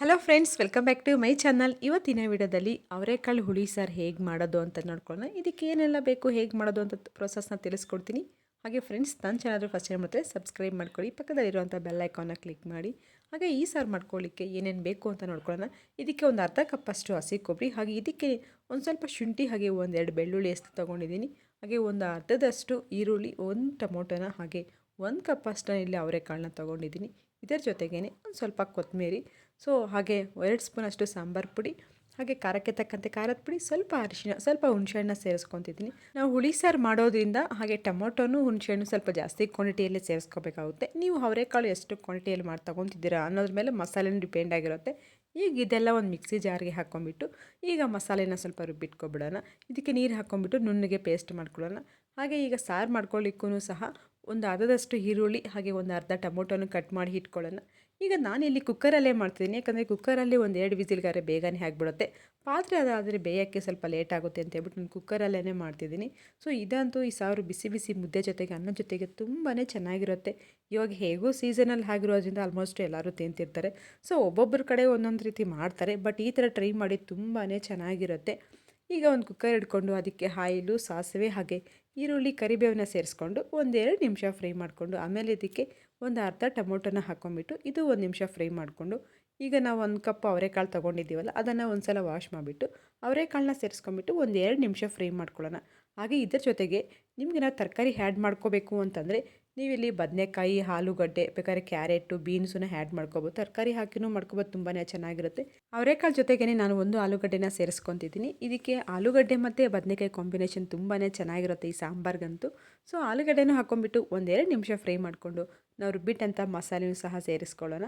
Hello friends welcome back to my channel ಇವತ್ತಿನ ವಿಡಿಯೋದಲ್ಲಿ ಅವರೆಕಾಳು ಹುಳಿ ಸಾರು ಹೇಗೆ ಮಾಡೋದು ಅಂತ ನೋಡ್ಕೊಳ್ಳೋಣ. ಇದಕ್ಕೆ ಏನೆಲ್ಲ ಬೇಕು, ಹೇಗೆ ಮಾಡೋದು ಅಂತ ಪ್ರೊಸೆಸ್ನ ತಿಳಿಸ್ಕೊಡ್ತೀನಿ. ಹಾಗೆ ಫ್ರೆಂಡ್ಸ್ ನನ್ನ ಚಾನಲ್ ಫಸ್ಟ್ ಟೈಮ್ ಮತ್ತೆ ಸಬ್ಸ್ಕ್ರೈಬ್ ಮಾಡ್ಕೊಳ್ಳಿ. ಪಕ್ಕದಲ್ಲಿರುವಂಥ ಬೆಲ್ ಐಕಾನ್ನ ಕ್ಲಿಕ್ ಮಾಡಿ. ಹಾಗೆ ಈ ಸಾರು ಮಾಡ್ಕೊಳ್ಳಿಕ್ಕೆ ಏನೇನು ಬೇಕು ಅಂತ ನೋಡ್ಕೊಳ್ಳೋಣ. ಇದಕ್ಕೆ ಒಂದು ಅರ್ಧ ಕಪ್ಪಷ್ಟು ಹಸಿ ಕೊಬ್ಬರಿ, ಹಾಗೆ ಇದಕ್ಕೆ ಒಂದು ಸ್ವಲ್ಪ ಶುಂಠಿ, ಹಾಗೆ ಒಂದೆರಡು ಬೆಳ್ಳುಳ್ಳಿ ಎಷ್ಟು ತೊಗೊಂಡಿದ್ದೀನಿ. ಹಾಗೆ ಒಂದು ಅರ್ಧದಷ್ಟು ಈರುಳ್ಳಿ, ಒಂದು ಟೊಮೊಟೊನ, ಹಾಗೆ ಒಂದು ಕಪ್ಪಷ್ಟು ಇಲ್ಲಿ ಅವರೆಕಾಳನ್ನ ತೊಗೊಂಡಿದ್ದೀನಿ. ಇದರ ಜೊತೆಗೇ ಒಂದು ಸ್ವಲ್ಪ ಕೊತ್ತಂಬರಿ. ಸೊ ಹಾಗೆ ಎರಡು ಸ್ಪೂನಷ್ಟು ಸಾಂಬಾರು ಪುಡಿ, ಹಾಗೆ ಖಾರಕ್ಕೆ ತಕ್ಕಂತೆ ಖಾರದ ಪುಡಿ, ಸ್ವಲ್ಪ ಅರಿಶಿನ ಸ್ವಲ್ಪ ಹುಣಸೆಹಣ್ಣ ಸೇರಿಸ್ಕೊತಿದ್ದೀನಿ. ನಾವು ಹುಳಿ ಸಾರು ಮಾಡೋದ್ರಿಂದ ಹಾಗೆ ಟೊಮೊಟೊನು ಹುಣಸೆಹಣ್ಣು ಸ್ವಲ್ಪ ಜಾಸ್ತಿ ಕ್ವಾಂಟಿಟಿಯಲ್ಲಿ ಸೇರಿಸ್ಕೋಬೇಕಾಗುತ್ತೆ. ನೀವು ಅವರೆಕಾಳು ಎಷ್ಟು ಕ್ವಾಂಟಿಟಿಯಲ್ಲಿ ಮಾಡಿ, ತೊಗೊತಿದ್ದೀರಾ ಅನ್ನೋದ್ರ ಮೇಲೆ ಮಸಾಲೆನೂ ಡಿಪೆಂಡ್ ಆಗಿರುತ್ತೆ. ಈಗ ಇದೆಲ್ಲ ಒಂದು ಮಿಕ್ಸಿ ಜಾರ್ಗೆ ಹಾಕ್ಕೊಂಬಿಟ್ಟು ಈಗ ಮಸಾಲೆನ ಸ್ವಲ್ಪ ರುಬ್ಬಿಟ್ಕೊಬಿಡೋಣ. ಇದಕ್ಕೆ ನೀರು ಹಾಕ್ಕೊಂಬಿಟ್ಟು ನುಣ್ಣಗೆ ಪೇಸ್ಟ್ ಮಾಡ್ಕೊಳ್ಳೋಣ. ಹಾಗೆ ಈಗ ಸಾರು ಮಾಡ್ಕೊಳ್ಳಿಕ್ಕೂ ಸಹ ಒಂದು ಅರ್ಧದಷ್ಟು ಈರುಳ್ಳಿ, ಹಾಗೆ ಒಂದು ಅರ್ಧ ಟೊಮೊಟೊನ ಕಟ್ ಮಾಡಿ ಇಟ್ಕೊಳ್ಳೋಣ. ಈಗ ನಾನಿಲ್ಲಿ ಕುಕ್ಕರಲ್ಲೇ ಮಾಡ್ತಿದ್ದೀನಿ. ಯಾಕಂದರೆ ಕುಕ್ಕರಲ್ಲಿ ಒಂದು ಎರಡು ವಿಸಿಲ್ಗಾರೆ ಬೇಗನೆ ಆಗಿಬಿಡುತ್ತೆ. ಪಾತ್ರೆ ಅದಾದರೆ ಬೇಯೋಕ್ಕೆ ಸ್ವಲ್ಪ ಲೇಟ್ ಆಗುತ್ತೆ ಅಂತ ಹೇಳ್ಬಿಟ್ಟು ನಾನು ಕುಕ್ಕರಲ್ಲೇ ಮಾಡ್ತಿದ್ದೀನಿ. ಸೊ, ಇದಂತೂ ಈ ಸಾವಿರ ಬಿಸಿ ಬಿಸಿ ಮುದ್ದೆ ಜೊತೆಗೆ, ಅನ್ನ ಜೊತೆಗೆ ತುಂಬಾ ಚೆನ್ನಾಗಿರುತ್ತೆ. ಇವಾಗ ಹೇಗೂ ಸೀಸನಲ್ಲಿ ಆಗಿರೋದ್ರಿಂದ ಆಲ್ಮೋಸ್ಟ್ ಎಲ್ಲರೂ ತಿಂತಿರ್ತಾರೆ. ಸೊ ಒಬ್ಬೊಬ್ಬರ ಕಡೆ ಒಂದೊಂದು ರೀತಿ ಮಾಡ್ತಾರೆ. ಬಟ್ ಈ ಥರ ಟ್ರೈ ಮಾಡಿ ತುಂಬಾ ಚೆನ್ನಾಗಿರುತ್ತೆ. ಈಗ ಒಂದು ಕುಕ್ಕರ್ ಹಿಡ್ಕೊಂಡು ಅದಕ್ಕೆ ಆಯಿಲು ಸಾಸಿವೆ ಹಾಗೆ ಈರುಳ್ಳಿ, ಕರಿಬೇವನ್ನ ಸೇರಿಸ್ಕೊಂಡು ಒಂದೆರಡು ನಿಮಿಷ ಫ್ರೈ ಮಾಡಿಕೊಂಡು ಆಮೇಲೆ ಇದಕ್ಕೆ ಒಂದು ಅರ್ಧ ಟೊಮೊಟೊನ ಹಾಕೊಂಡ್ಬಿಟ್ಟು ಇದು ಒಂದು ನಿಮಿಷ ಫ್ರೈ ಮಾಡಿಕೊಂಡು ಈಗ ನಾವು ಒಂದು ಕಪ್ ಅವರೆಕಾಳು ತೊಗೊಂಡಿದ್ದೀವಲ್ಲ, ಅದನ್ನು ಒಂದು ಸಲ ವಾಶ್ ಮಾಡಿಬಿಟ್ಟು ಅವರೆಕಾಳನ್ನ ಸೇರಿಸ್ಕೊಂಬಿಟ್ಟು ಒಂದು ನಿಮಿಷ ಫ್ರೈ ಮಾಡ್ಕೊಳ್ಳೋಣ. ಹಾಗೆ ಇದರ ಜೊತೆಗೆ ನಿಮ್ಗೆ ನಾವು ತರಕಾರಿ ಆ್ಯಡ್ ಮಾಡ್ಕೋಬೇಕು ಅಂತಂದರೆ ನೀವಿಲ್ಲಿ ಬದನೆಕಾಯಿ, ಆಲೂಗಡ್ಡೆ, ಬೇಕಾದ್ರೆ ಕ್ಯಾರೆಟು, ಬೀನ್ಸನ್ನ ಆ್ಯಡ್ ಮಾಡ್ಕೋಬೋದು. ತರಕಾರಿ ಹಾಕಿನೂ ಮಾಡ್ಕೋಬೋದು ತುಂಬಾ ಚೆನ್ನಾಗಿರುತ್ತೆ. ಅವರೆಕಾಳು ಜೊತೆಗೇ ನಾನು ಒಂದು ಆಲೂಗಡ್ಡೆನ ಸೇರಿಸ್ಕೊತಿದ್ದೀನಿ. ಇದಕ್ಕೆ ಆಲೂಗಡ್ಡೆ ಮತ್ತು ಬದನೆಕಾಯಿ ಕಾಂಬಿನೇಷನ್ ತುಂಬಾ ಚೆನ್ನಾಗಿರುತ್ತೆ ಈ ಸಾಂಬಾರ್ಗಂತೂ. ಸೊ, ಆಲೂಗಡ್ಡೆನೂ ಹಾಕ್ಕೊಂಬಿಟ್ಟು ಒಂದೆರಡು ನಿಮಿಷ ಫ್ರೈ ಮಾಡಿಕೊಂಡು ನಾವು ರುಬ್ಬಿಟ್ಟಂಥ ಮಸಾಲೆಯೂ ಸಹ ಸೇರಿಸ್ಕೊಳ್ಳೋಣ.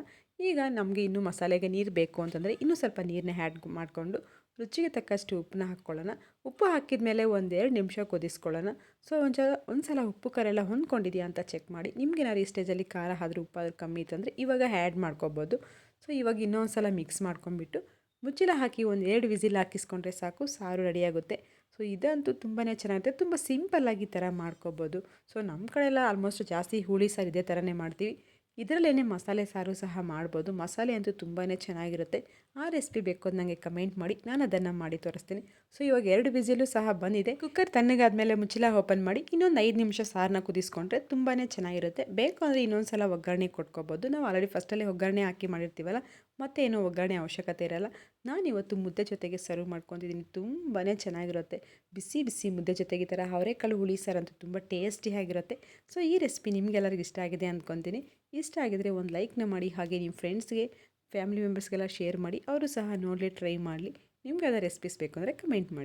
ಈಗ ನಮಗೆ ಇನ್ನೂ ಮಸಾಲೆಗೆ ನೀರು ಬೇಕು ಅಂತಂದರೆ ಇನ್ನೂ ಸ್ವಲ್ಪ ನೀರನ್ನ ಹ್ಯಾಡ್ ಮಾಡಿಕೊಂಡು ರುಚಿಗೆ ತಕ್ಕಷ್ಟು ಉಪ್ಪನ್ನ ಹಾಕ್ಕೊಳ್ಳೋಣ. ಉಪ್ಪು ಹಾಕಿದ ಮೇಲೆ ಒಂದೆರಡು ನಿಮಿಷ ಕುದಿಸ್ಕೊಳ್ಳೋಣ. ಸೊ ಒಂದು ಒಂದು ಸಲ ಉಪ್ಪು ಕರೆಲ್ಲ ಹೊಂದ್ಕೊಂಡಿದೆಯಾ ಅಂತ ಚೆಕ್ ಮಾಡಿ. ನಿಮ್ಗೇನಾದ್ರು ಈ ಸ್ಟೇಜಲ್ಲಿ ಖಾರ ಆದರೂ ಉಪ್ಪಾದರೂ ಕಮ್ಮಿ ಇತ್ತು ಅಂದರೆ ಇವಾಗ ಹ್ಯಾಡ್ ಮಾಡ್ಕೋಬೋದು. ಸೊ ಇವಾಗ ಇನ್ನೊಂದು ಸಲ ಮಿಕ್ಸ್ ಮಾಡ್ಕೊಂಬಿಟ್ಟು ಮುಚ್ಚಿಲ ಹಾಕಿ ಒಂದು ಎರಡು ವಿಸಿಲ್ ಹಾಕಿಸ್ಕೊಂಡ್ರೆ ಸಾಕು, ಸಾರು ರೆಡಿಯಾಗುತ್ತೆ ಸೊ ಇದಂತೂ ತುಂಬಾ ಚೆನ್ನಾಗಿರುತ್ತೆ. ತುಂಬ ಸಿಂಪಲ್ಲಾಗಿ ಈ ಥರ ಮಾಡ್ಕೋಬೋದು. ಸೊ ನಮ್ಮ ಕಡೆ ಆಲ್ಮೋಸ್ಟ್ ಜಾಸ್ತಿ ಹುಳಿ ಸಾರು ಇದೇ ಥರನೇ ಮಾಡ್ತೀವಿ. ಇದರಲ್ಲೇ ಮಸಾಲೆ ಸಾರು ಸಹ ಮಾಡ್ಬೋದು. ಮಸಾಲೆ ಅಂತೂ ತುಂಬಾ ಚೆನ್ನಾಗಿರುತ್ತೆ. ಆ ರೆಸಿಪಿ ಬೇಕು ಅದು ನನಗೆ ಕಮೆಂಟ್ ಮಾಡಿ. ನಾನು ಅದನ್ನು ಮಾಡಿ ತೋರಿಸ್ತೀನಿ. ಸೊ ಇವಾಗ ಎರಡು ವಿಸಿಲು ಸಹ ಬಂದಿದೆ. ಕುಕ್ಕರ್ ತಣ್ಣಗಾದ್ಮೇಲೆ ಮುಚ್ಚಲ ಓಪನ್ ಮಾಡಿ, ಇನ್ನೊಂದು ಐದು ನಿಮಿಷ ಸಾರನ್ನ ಕುದಿಸ್ಕೊಂಡ್ರೆ ತುಂಬಾ ಚೆನ್ನಾಗಿರುತ್ತೆ. ಬೇಕು ಅಂದರೆ ಇನ್ನೊಂದು ಸಲ ಒಗ್ಗರಣೆ ಕೊಟ್ಕೋಬೋದು. ನಾವು ಆಲ್ರೆಡಿ ಫಸ್ಟಲ್ಲೇ ಒಗ್ಗರಣೆ ಹಾಕಿ ಮಾಡಿರ್ತೀವಲ್ಲ ಮತ್ತೇನು ಒಗ್ಗರಣೆ ಅವಶ್ಯಕತೆ ಇರಲ್ಲ. ನಾನು ಇವತ್ತು ಮುದ್ದೆ ಜೊತೆಗೆ ಸರ್ವ್ ಮಾಡ್ಕೊತಿದ್ದೀನಿ ತುಂಬಾ ಚೆನ್ನಾಗಿರುತ್ತೆ. ಬಿಸಿ ಬಿಸಿ ಮುದ್ದೆ ಜೊತೆಗೆ ಈ ಥರ ಅವರೆಕಾಳು ಹುಳಿ ಸಾರು ಅಂತೂ ತುಂಬ ಟೇಸ್ಟಿಯಾಗಿರುತ್ತೆ ಸೊ ಈ ರೆಸಿಪಿ ನಿಮಗೆಲ್ಲರಿಗೂ ಇಷ್ಟ ಆಗಿದೆ ಅಂದ್ಕೊತೀನಿ. ಇಷ್ಟ ಆಗಿದರೆ ಒಂದು ಲೈಕ್ನ ಮಾಡಿ, ಹಾಗೆ ನಿಮ್ಮ ಫ್ರೆಂಡ್ಸ್ಗೆ, ಫ್ಯಾಮಿಲಿ ಮೆಂಬರ್ಸ್ಗೆಲ್ಲ ಶೇರ್ ಮಾಡಿ, ಅವರು ಸಹ ನೋಡಲಿ ಟ್ರೈ ಮಾಡಲಿ. ನಿಮ್ಗೆ ಯಾವ್ದಾರು ರೆಸಿಪೀಸ್ ಬೇಕು ಅಂದರೆ ಕಮೆಂಟ್ ಮಾಡಿ.